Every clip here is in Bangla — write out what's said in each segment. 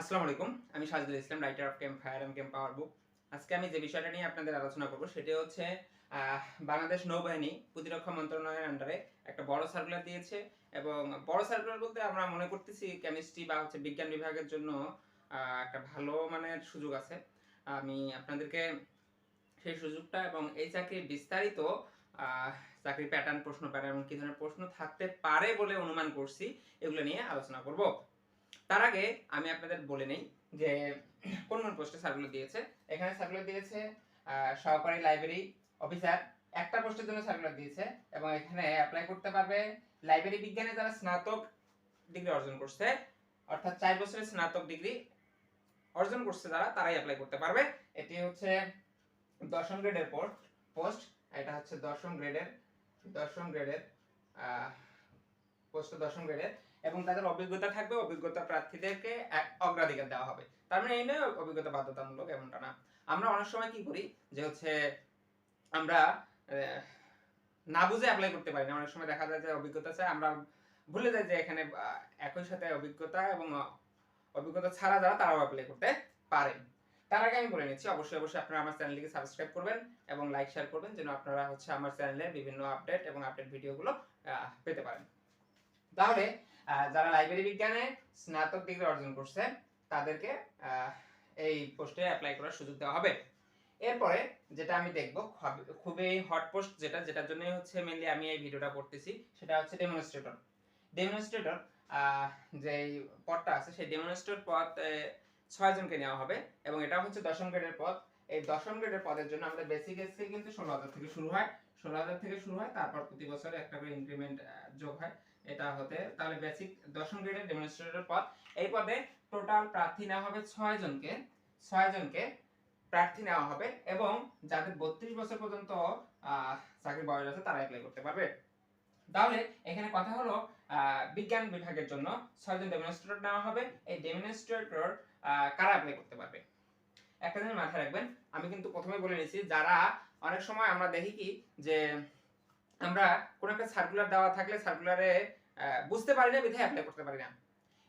আসসালামু আলাইকুম, আমি Sajidul Islam writer of camp fire and camp power book আজকে আমি যে বিষয়টা নিয়ে আপনাদের আলোচনা করব, সেটি হচ্ছে বাংলাদেশ নৌবাহিনী প্রতিরক্ষা মন্ত্রণালয়ের আন্ডারে একটা বড় সার্কুলার দিয়েছে এবং বড় সার্কুলার বলতে আমরা মনে করতেছি কেমিস্ট্রি বা হচ্ছে বিজ্ঞান বিভাগের জন্য একটা ভালো মানের সুযোগ আছে। আমি আপনাদেরকে সেই সুযোগটা এবং এই চাকরির বিস্তারিত চাকরির প্যাটার্ন প্রশ্ন প্যাটার্ন এবং কি ধরনের প্রশ্ন থাকতে পারে বলে অনুমান করছি, এগুলো নিয়ে আলোচনা করব। তার আগে আমি আপনাদের বলে নেই যে কোন কোন পোস্টে সার্কুলার দিয়েছে। এখানে সার্কুলার দিয়েছে সহকারী লাইব্রেরি অফিসার একটা পোস্টের জন্য সার্কুলার দিয়েছে এবং এখানে অ্যাপ্লাই করতে পারবে লাইব্রেরি বিজ্ঞানে যারা স্নাতক ডিগ্রি অর্জন করছে, অর্থাৎ চার বছরের স্নাতক ডিগ্রি অর্জন করছে যারা, তারাই অ্যাপ্লাই করতে পারবে। এটি হচ্ছে দশম গ্রেডের পোস্ট পোস্ট এটা হচ্ছে দশম গ্রেডের দশম গ্রেডের পোস্ট দশম গ্রেডের এবং তাদের অভিজ্ঞতা থাকবে অভিজ্ঞতা প্রার্থীদেরকে অগ্রাধিকার দেওয়া হবে। তার মানে এই নয় অভিজ্ঞতা বাধ্যতামূলক এমনটা না। আমরা অনেক সময় কি করি যে হচ্ছে আমরা না বুঝে অ্যাপ্লাই করতে পারি না। অনেক সময় দেখা যায় যে অভিজ্ঞতা চাই আমরা ভুলে যাই যে এখানে একই সাথে অভিজ্ঞতা এবং অভিজ্ঞতা ছাড়া যারা তারাও অ্যাপ্লাই করতে পারেন তার আগে আমি বলে নিচ্ছি, অবশ্যই অবশ্যই আপনারা আমার চ্যানেলটিকে সাবস্ক্রাইব করবেন এবং লাইক শেয়ার করবেন, যেন আপনারা হচ্ছে আমার চ্যানেলের বিভিন্ন আপডেট এবং আপডেট ভিডিওগুলো পেতে পারেন। তাহলে যারা লাইব্রেরি বিজ্ঞানে স্নাতক ডিগ্রি অর্জন করছে তাদেরকে এই পোস্টে অ্যাপ্লাই করার সুযোগ দেওয়া হবে। এরপরে যেটা আমি দেখব খুবই হট পোস্ট যেটা যেটার জন্য হচ্ছে মেনলি আমি এই ভিডিওটা করতেছি সেটা হচ্ছে ডেমনস্ট্রেটর ডেমনস্ট্রেটর যে পদটা আছে সেই ডেমনস্ট্রেটর পদ আহ, ছয় জনকে নেওয়া হবে এবং এটা হচ্ছে দশম গ্রেডের পদ। এই দশম গ্রেডের পদের জন্য আমাদের বেসিক স্কেল কিন্তু ষোলো হাজার থেকে শুরু হয়। ষোলো হাজার থেকে শুরু হয় তারপর প্রতি বছর একটা করে ইনক্রিমেন্ট যোগ হয়। এটা হতে তাহলে বেসিক দশম গ্রেডের ডেমনস্ট্রেটর পদ। এই পদে টোটাল প্রার্থী নেওয়া হবে ছয় জনকে ছয় জনকে প্রার্থী নেওয়া হবে এবং যাদের বত্রিশ বছর পর্যন্ত আহ, চাকরির বয়স আছে তারা অ্যাপ্লাই করতে পারবে। তাহলে এখানে কথা হলো বিজ্ঞান বিভাগের জন্য ছয়জন ডেমনস্ট্রেটর নেওয়া হবে। এই ডেমনস্ট্রেটর কারা অ্যাপ্লাই করতে পারবে? একটা জিনিস মাথায় রাখবেন আমি কিন্তু প্রথমে বলে নিয়েছি যারা অনেক সময় আমরা দেখি কি যে আমরা কোনো একটা সার্কুলার দেওয়া থাকলে সার্কুলারে বুঝতে পারি না, বিধায় অ্যাপ্লাই করতে পারি না।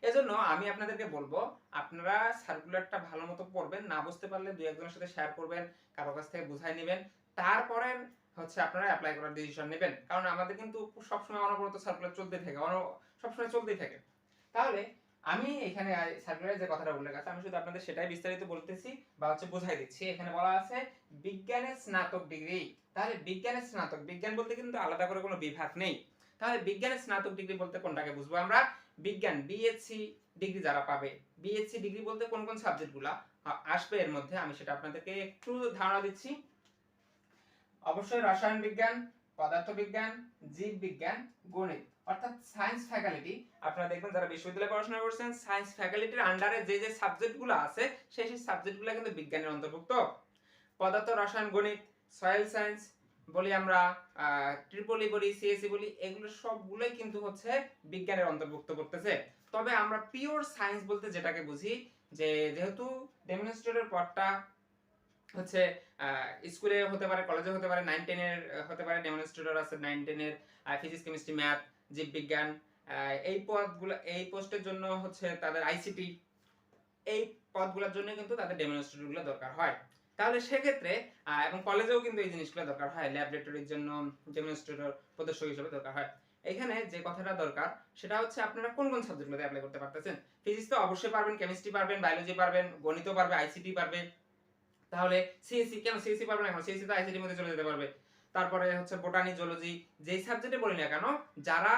এজন্য আমি আপনাদেরকে বলব, আপনারা সার্কুলারটা ভালো মতো পড়বেন, না বুঝতে পারলে দুই একজনের সাথে শেয়ার করবেন, কারও কাছ থেকে বুঝাই নেবেন, তারপরে হচ্ছে আপনারা অ্যাপ্লাই করার ডিসিশন নেবেন। কারণ আমাদের কিন্তু সবসময় অনবরত সার্কুলার চলতেই থাকে, অন- সবসময় চলতেই থাকে। তাহলে আমি এখানে সার্কুলারের যে কথাটা উল্লেখ আছে আমি শুধু আপনাদের সেটাই বিস্তারিত বলতেছি বা হচ্ছে বোঝাই দিচ্ছি। এখানে বলা আছে, বিজ্ঞানের স্নাতক ডিগ্রি তাহলে বিজ্ঞানের স্নাতক, বিজ্ঞান বলতে কিন্তু আলাদা করে কোনো বিভাগ নেই। তাহলে বিজ্ঞানের স্নাতক ডিগ্রি বলতে কোনটাকে বুঝব আমরা? বিজ্ঞান বিএসসি ডিগ্রি যারা পাবে বিএসসি ডিগ্রি বলতে কোন কোন সাবজেক্টগুলা আসবে এর মধ্যে? আমি সেটা আপনাদেরকে একটু ধারণা দিচ্ছি। অবশ্যই রসায়ন বিজ্ঞান, পদার্থ বিজ্ঞান, জীব বিজ্ঞান, গণিত। অর্থাৎ সায়েন্স ফ্যাকাল্টি আপনারা দেখবেন যারা বিশ্ববিদ্যালয়ে পড়াশোনা করছেন সায়েন্স ফ্যাকাল্টির আন্ডারে যে যে সাবজেক্টগুলো আছে, সেই সেই সাবজেক্টগুলো কিন্তু বিজ্ঞানের অন্তর্ভুক্ত। পদার্থ, রসায়ন, গণিত সয়েল সায়েন্স বলি আমরা ট্রিপলি বলি সিএসসি বলি, এগুলো সবগুলোই কিন্তু হচ্ছে বিজ্ঞানের অন্তর্ভুক্ত করতেছে। তবে আমরা পিওর সায়েন্স বলতে যেটাকে বুঝি, যে যেহেতু ডেমনস্ট্রেটর পদটা হচ্ছে স্কুলে হতে পারে কলেজে হতে পারে নাইন টেনের হতে পারে ডেমনস্ট্রেটর আছে নাইন টেনের ফিজিক্স কেমিস্ট্রি ম্যাথ জীববিজ্ঞান এই পদগুলো, এই পোস্টের জন্য হচ্ছে তাদের আইসিটি, এই পদগুলোর জন্য কিন্তু তাদের ডেমনস্ট্রেটরগুলো দরকার হয়। তাহলে সেক্ষেত্রে এবং কলেজেও কিন্তু এই জিনিসগুলো দরকার হয় ল্যাবরেটরির জন্য ডেমনস্ট্রেটর প্রদর্শক হিসেবে দরকার হয়। এখানে যে কথাটা দরকার, সেটা হচ্ছে আপনারা কোন কোন সাবজেক্টগুলোতে অ্যাপ্লাই করতে পারতেছেন? ফিজিক্স তো অবশ্যই পারবেন কেমিস্ট্রি পারবেন বায়োলজি পারবেন গণিত পারবে আইসিটি পারবে। তাহলে সিএসসি কেন সিএসসি পারবে না? কেন সিএসসি তো আইসিটির মধ্যে চলে যেতে পারবে। তারপরে হচ্ছে বোটানি জুলজি যেই সাবজেক্টে বলি না কেন, যারা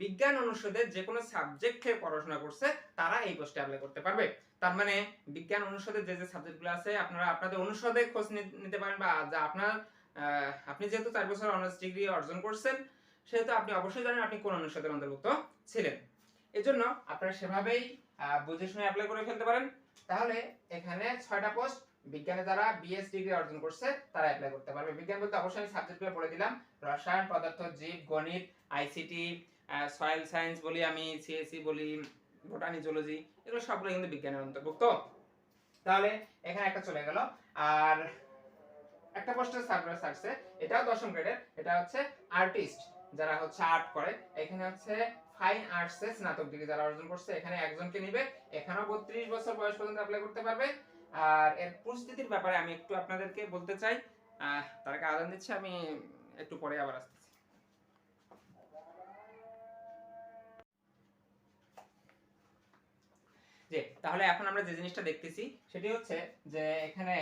বিজ্ঞান অনুষদে যে কোনো সাবজেক্টে পড়াশোনা করছে, তারা এই পোস্টে অ্যাপ্লাই করতে পারবে। তার মানে বিজ্ঞান অনুষদে যে যে সাবজেক্টগুলো আছে, আপনারা আপনাদের অনুষদে খোঁজ নিতে পারেন বা যা আপনার আপনি যেহেতু চার বছর অনার্স ডিগ্রি অর্জন করছেন, সেহেতু আপনি অবশ্যই জানেন আপনি কোন অনুষদের অন্তর্ভুক্ত ছিলেন। এজন্য আপনারা সেভাবেই বুঝে শুনে অ্যাপ্লাই করে ফেলতে পারেন। তাহলে এখানে ছয়টা পোস্ট বিজ্ঞানে যারা বিএস ডিগ্রি অর্জন করছে, তারা অ্যাপ্লাই করতে পারবে। বিজ্ঞান বলতে অবশ্যই আমি সাবজেক্টগুলো বলে দিলাম। রসায়ন, পদার্থ, জীব, গণিত আইসিটি সয়েল সায়েন্স বলি আমি সিএসসি বলি বোটানি জুলজি এগুলো সবগুলো কিন্তু বিজ্ঞানের অন্তর্ভুক্ত। তাহলে এখানে একটা চলে গেল। আর একটা পোস্টের সার্কুলার ছাড়ছে এটাও দশম গ্রেডের এটা হচ্ছে আর্টিস্ট যারা হচ্ছে আর্ট করে। এখানে হচ্ছে ফাইন আর্টসে স্নাতক ডিগ্রি যারা অর্জন করছে, এখানে একজনকে নিবে, এখানেও বত্রিশ বছর বয়স পর্যন্ত অ্যাপ্লাই করতে পারবে। আর এর পরিস্থিতির ব্যাপারে আমি একটু আপনাদেরকে বলতে চাই। তার আগে আদান দিচ্ছে, আমি একটু পরে আবার আসতেছি। যে তাহলে এখন আমরা যে জিনিসটা দেখতেছি, সেটি হচ্ছে যে এখানে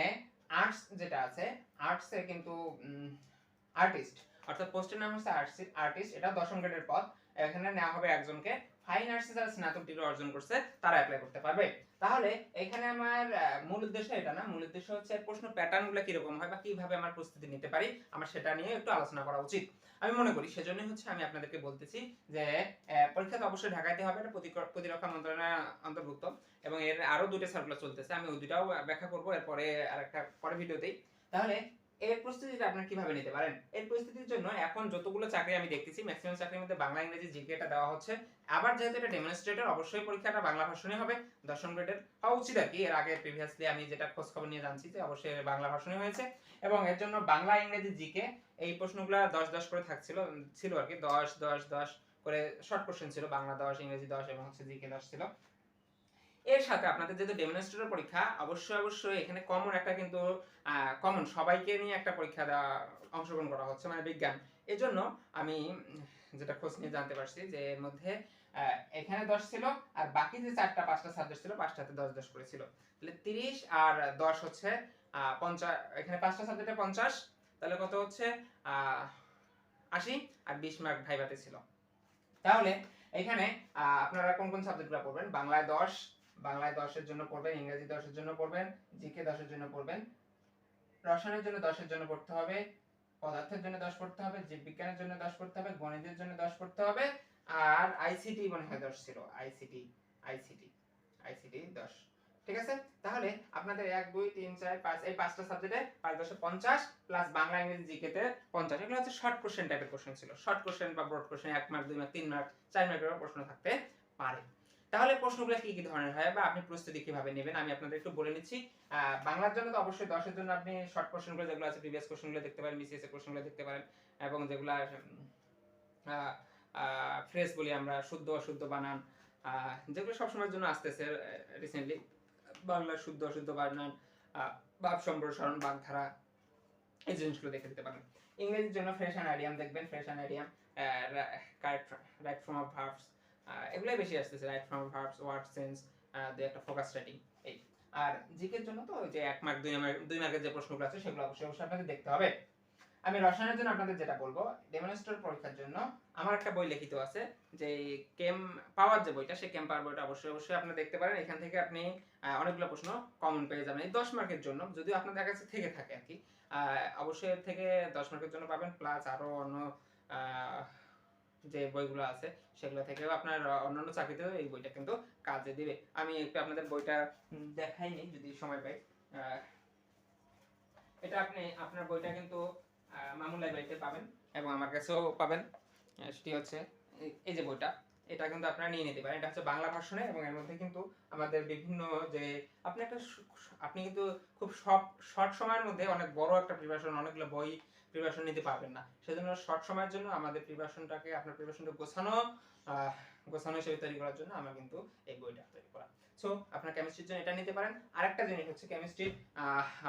আর্টস যেটা আছে আর্টসে কিন্তু আর্টিস্ট অর্থাৎ পোস্টের নাম হচ্ছে আর্টিস্ট এটা দশম গ্রেডের পদ। এখানে নেওয়া হবে একজনকে। ফাইন আর্টসে যারা স্নাতক ডিগ্রি অর্জন করছে, তারা অ্যাপ্লাই করতে পারবে। তাহলে এখানে আমার মূল উদ্দেশ্য এটা না, মূল উদ্দেশ্য হচ্ছে প্রশ্ন প্যাটার্নগুলো কীরকম হয় বা কীভাবে আমার প্রস্তুতি নিতে পারি, আমার সেটা নিয়ে একটু আলোচনা করা উচিত। আমি মনে করি সেজন্যই হচ্ছে আমি আপনাদেরকে বলতেছি যে পরীক্ষা তো অবশ্যই ঢাকাইতে হবে, এটা প্রতিরক্ষা মন্ত্রণালয় অন্তর্ভুক্ত এবং এর আরও দুটো সার্কুলার চলতেছে, আমি ওই দুটাও ব্যাখ্যা করব, এরপরে আরেকটা পরে ভিডিওতেই। তাহলে এর প্রস্তুতিটা আপনারা কীভাবে নিতে পারেন? এর প্রস্তুতির জন্য এখন যতগুলো চাকরি আমি দেখতেছি ম্যাক্সিমাম চাকরির মধ্যে বাংলা, ইংরেজি জিকেটা দেওয়া হচ্ছে। আবার যেহেতু এটা ডেমনস্ট্রেটর অবশ্যই পরীক্ষাটা বাংলা ভাষণে হবে। দশম গ্রেডের হওয়া উচিত আর কি। এর আগে প্রিভিয়াসলি আমি যেটা খোঁজ খবর নিয়ে জানছি যে অবশ্যই বাংলা ভাষণে হয়েছে। এবং এর জন্য বাংলা, ইংরেজি জিকে এই প্রশ্নগুলো দশ দশ করে থাকছিল, ছিল আর কি। দশ দশ দশ করে শর্ট কোশ্চেন ছিল। বাংলা দশ, ইংরেজি দশ এবং হচ্ছে জিকে দশ ছিল। এর সাথে আপনাদের যেহেতু ডেমনস্ট্রেটর পরীক্ষা, অবশ্যই অবশ্যই এখানে কমন একটা কিন্তু কমন সবাইকে নিয়ে একটা পরীক্ষা দেওয়া, অংশগ্রহণ করা হচ্ছে মানে বিজ্ঞান। এজন্য আমি যেটা খোঁজ নিয়ে জানতে পারছি যে এর মধ্যে এখানে দশ ছিল আর বাকি যে চারটা, পাঁচটা সাবজেক্ট ছিল, পাঁচটাতে দশ দশ করে ছিল। তাহলে তিরিশ আর দশ হচ্ছে পঞ্চাশ, এখানে পাঁচটা সাবজেক্টে পঞ্চাশ, তাহলে কত হচ্ছে আশি আর বিশ মার্ক ভাইভাতে ছিল। তাহলে এখানে আপনারা কোন কোন সাবজেক্টগুলো পড়বেন? বাংলায় দশ বাংলায় দশের জন্য পড়বেন, ইংরেজি দশের জন্য পড়বেন, জিকে দশের জন্য পড়বেন। রসায়নের জন্য দশের জন্য পড়তে হবে, পদার্থের জন্য দশ পড়তে হবে, জীববিজ্ঞানের জন্য দশ পড়তে হবে, গণিতের জন্য দশ পড়তে হবে, আর আইসিটি মনে হয় দশ ছিল আইসিটি আইসিটি আইসিটি দশ। ঠিক আছে? তাহলে আপনাদের এক, দুই, তিন, চার, পাঁচ, এই পাঁচটা সাবজেক্টে পাঁচ দশে পঞ্চাশ প্লাস বাংলা, ইংরেজি জিকেতে পঞ্চাশ। এগুলো হচ্ছে শর্ট কোশ্চেন টাইপের কোশ্চেন ছিল। শর্ট কোশ্চেন বা ব্রড কোশ্চেন এক মার্ক দুই মার্ক তিন মার্ক চার মার্কের প্রশ্ন থাকতে পারে। তাহলে প্রশ্নগুলো কি কি ধরনের হয় বা আপনি প্রস্তুতি কীভাবে নেবেন? আমি আপনাদের একটু বলে নিচ্ছি। বাংলার জন্য তো অবশ্যই দশের জন্য আপনি শর্ট কোশ্চেনগুলো যেগুলো আছে প্রিভিয়াস কোশ্চেনগুলো দেখতে পারেন বিসিএস এর কোশ্চেনগুলো দেখতে পারেন এবং যেগুলো ফ্রেশ বলি আমরা, শুদ্ধ, অশুদ্ধ বানান যেগুলো সবসময়ের জন্য আসতেছে রিসেন্টলি বাংলার শুদ্ধ, অশুদ্ধ বানান ভাব সম্প্রসারণ, বাগধারা, এই জিনিসগুলো দেখে দিতে পারেন। ইংরেজির জন্য ফ্রেশ অ্যান্ড আইডিয়াম দেখবেন phrase and idiom right form of verbs এগুলোই বেশি আসতেছে right form verbs word sense দিয়ে একটা ফোকাস রাইটিং এই। আর জিকের জন্য তো যে এক মার্ক দুই মার্ক দুই মার্কের যে প্রশ্নগুলো আছে, সেগুলো অবশ্যই অবশ্যই আপনাদের দেখতে হবে। আমি রসায়নের জন্য আপনাদের যেটা বলব ডেমনস্ট্রেট পরীক্ষার জন্য আমার একটা বই লিখিত আছে, যে কেম পাওয়ার যে বইটা, সেই কেম পাওয়ার বইটা অবশ্যই অবশ্যই আপনি দেখতে পারেন। এখান থেকে আপনি অনেকগুলো প্রশ্ন কমন পেয়ে যাবেন। এই দশ মার্কের জন্য, যদিও আপনাদের কাছে থেকে থাকে আর কি অবশ্যই থেকে দশ মার্কের জন্য পাবেন প্লাস আরও অন্য যে বইগুলো আছে, সেগুলো থেকেও আপনার অন্যান্য চাকরিতেও এই বইটা কিন্তু কাজে দিবে। আমি একটু আপনাদের বইটা দেখাইনি, যদি সময় পাই। এটা আপনি, আপনার বইটা কিন্তু মামুন লাইব্রেরিতে পাবেন এবং আমার কাছেও পাবেন। সেটি হচ্ছে, এই- যে বইটা, এটা কিন্তু আপনারা নিয়ে নিতে পারেন। এটা হচ্ছে বাংলা ভাষণে এবং এর মধ্যে কিন্তু আমাদের বিভিন্ন যে, আপনি একটা আপনি কিন্তু খুব শর্ট সময়ের মধ্যে অনেক বড় একটা প্রিপারেশন অনেকগুলো বই প্রিপারেশন নিতে পারবেন না। সেজন্য শর্ট সময়ের জন্য আমাদের প্রিপারেশনটাকে আপনার প্রিপারেশনটা গোছানো গোছানো হিসেবে তৈরি করার জন্য আমার কিন্তু এই বইটা তৈরি করা। সো আপনার কেমিস্ট্রির জন্য এটা নিতে পারেন। আরেকটা জিনিস হচ্ছে কেমিস্ট্রি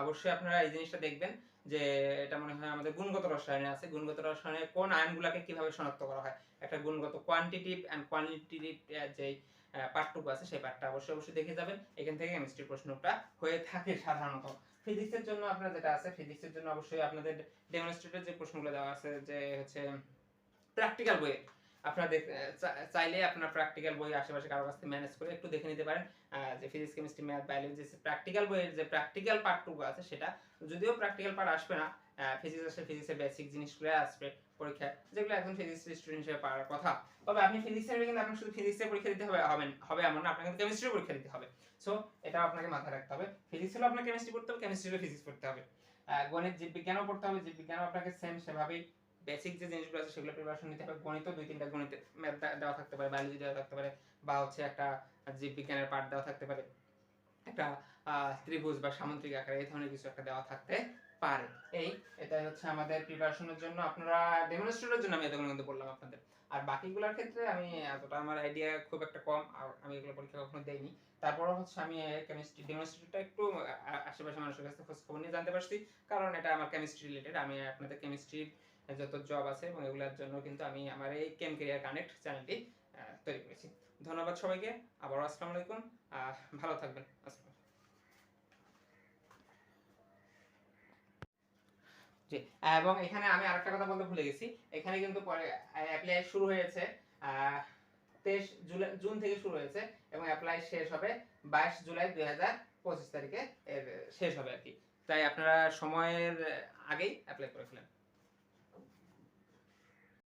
অবশ্যই আপনারা এই জিনিসটা দেখবেন যে এটা মনে হয় আমাদের গুণগত রসায়নে আছে। গুণগত রসায়নে কোন আয়নগুলোকে কীভাবে শনাক্ত করা হয়? একটা গুণগত কোয়ান্টিটিভ অ্যান্ড কোয়ালিটিটিভ যে পার্টটুকু আছে, সেই পাঠটা অবশ্যই অবশ্যই দেখে যাবেন। এখান থেকে কেমিস্ট্রি প্রশ্নটা হয়ে থাকে সাধারণত। ফিজিক্সের জন্য আপনার যেটা আছে ফিজিক্সের জন্য অবশ্যই আপনাদের ডেমনস্ট্রেটের যে প্রশ্নগুলো দেওয়া আছে, যে হচ্ছে প্র্যাকটিক্যাল বইয়ে আপনারা দেখ- চাইলে আপনার প্র্যাকটিক্যাল বই আশেপাশে কারও কাছ থেকে ম্যানেজ করে একটু দেখে নিতে পারেন। যে ফিজিক্স কেমিস্ট্রি ম্যাথ বায়োলজি যে প্র্যাকটিক্যাল বইয়ের যে প্র্যাকটিক্যাল পার্টটুকু আছে সেটা যদিও প্র্যাকটিক্যাল পার্ট আসবে না ফিজিক্স আসলে ফিজিক্সের বেসিক জিনিসগুলো আসবে পরীক্ষায়। যেগুলো একজন ফিজিক্স স্টুডেন্ট হিসেবে পারার কথা। তবে আপনি ফিজিক্সের কিন্তু আপনার শুধু ফিজিক্সের পরীক্ষা দিতে হবে হবে হবে এমন না, আপনাকে কেমিস্ট্রির পরীক্ষা দিতে হবে। সো এটা আপনাকে মাথায় রাখতে হবে। ফিজিক্স হলে আপনাকে কেমিস্ট্রি পড়তে হবে কেমিস্ট্রি হলে ফিজিক্স পড়তে হবে। গণিত, জীববিজ্ঞানও পড়তে হবে, জীববিজ্ঞানও আপনাকে সেম সেভাবেই বেসিক যে জিনিসগুলো আছে সেগুলো প্রিপারেশন নিতে হবে। গণিত দুই তিনটা গণিতের ম্যাথ দেওয়া থাকতে পারে বায়োলজি দেওয়া থাকতে পারে, বা হচ্ছে একটা জীববিজ্ঞানের পার্ট দেওয়া থাকতে পারে। একটা ত্রিভুজ বা সামুদ্রিক আকারে এই ধরনের কিছু একটা দেওয়া থাকতে পারে। এই এটা হচ্ছে আমাদের প্রিপারেশনের জন্য। আপনারা ডেমনস্ট্রেটের জন্য আমি এতগুলো কিন্তু বললাম আপনাদের। আর বাকিগুলোর ক্ষেত্রে আমি এতটা আমার আইডিয়া খুব একটা কম, আর আমি এগুলো পরীক্ষা কখনো দেইনি। তারপরও হচ্ছে আমি কেমিস্ট্রি ডেমনস্ট্রেটটা একটু আশেপাশে মানুষের কাছে খোঁজ খবর নিয়ে জানতে পারছি। কারণ এটা আমার কেমিস্ট্রি রিলেটেড আমি আপনাদের কেমিস্ট্রির যত জব আছে এবং এগুলোর জন্য কিন্তু আমি আমার এই কেম কেরিয়ার কানেক্ট চ্যানেলটি তৈরি করেছি। ধন্যবাদ সবাইকে। আবারও আসসালামু আলাইকুম। ভালো থাকবেন। আসসালাম জি, এবং এখানে আমি আরেকটা কথা বলতে ভুলে গেছি। এখানে কিন্তু পরে অ্যাপ্লাই শুরু হয়েছে তেইশ জুলাই, জুন থেকে শুরু হয়েছে এবং অ্যাপ্লাই শেষ হবে বাইশ জুলাই দুই হাজার পঁচিশ তারিখে শেষ হবে আর কি। তাই আপনারা সময়ের আগেই অ্যাপ্লাই করে ফেলেন।